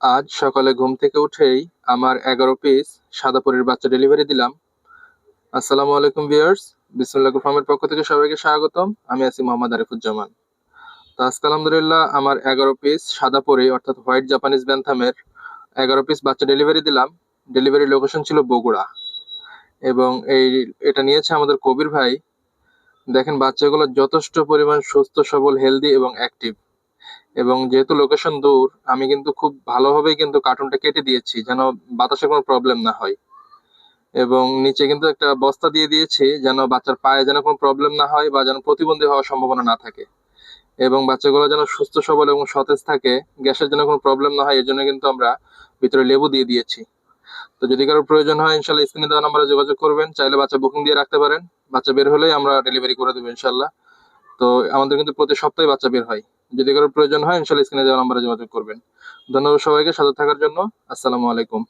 আজ সকালে ঘুম থেকে উঠেই আমার এগারো পিস সাদা বাচ্চা ডেলিভারি দিলাম। আসসালামু আলাইকুম ভিউয়ার্স বিসমুল্লাহ ফার্মের পক্ষ থেকে সবাইকে স্বাগতম। আমি আছি মোহাম্মদ আরিফুজ্জামান। তো আজকে আলহামদুলিল্লাহ আমার এগারো পিস সাদা পরি, অর্থাৎ হোয়াইট জাপানিজ ব্যান্থামের এগারো পিস বাচ্চা ডেলিভারি দিলাম। ডেলিভারি লোকেশন ছিল বগুড়া। এবং এই, এটা নিয়েছে আমাদের কবির ভাই। দেখেন বাচ্চাগুলো যথেষ্ট পরিমাণ সুস্থ, সবল হেলদি এবং অ্যাক্টিভ এবং যেহেতু লোকেশন দূর, আমি কিন্তু খুব ভালোভাবেই কিন্তু কার্টুনটা কেটে দিয়েছি যেন বাতাসে কোনো প্রবলেম না হয়। এবং নিচে কিন্তু একটা বস্তা দিয়ে দিয়েছি যেন বাচ্চার পায়ে যেন কোনো প্রবলেম না হয় বা যেন প্রতিবন্ধী হওয়ার সম্ভাবনা না থাকে। এবং বাচ্চাগুলো যেন সুস্থ, সবল এবং সতেজ থাকে, গ্যাসের যেন কোনো প্রবলেম না হয় এর জন্য কিন্তু আমরা ভিতরে লেবু দিয়ে দিয়েছি। তো যদি কারও প্রয়োজন হয়, ইনশাল্লাহ স্ক্রিনে দেওয়া নাম্বারে যোগাযোগ করবেন, চাইলে বাচ্চা বুকিং দিয়ে রাখতে পারেন। বাচ্চা বের হলেই আমরা ডেলিভারি করে দেবো, ইনশাল্লাহ। তো আমাদের কিন্তু প্রতি সপ্তাহে বাচ্চা বের হয়। যদি কারোর প্রয়োজন হয় ইনশাল্লাহ স্ক্রিনে দেওয়া নাম্বারে যোগাযোগ করবেন। ধন্যবাদ সবাইকে, সাথে থাকার জন্য। আসসালামু আলাইকুম।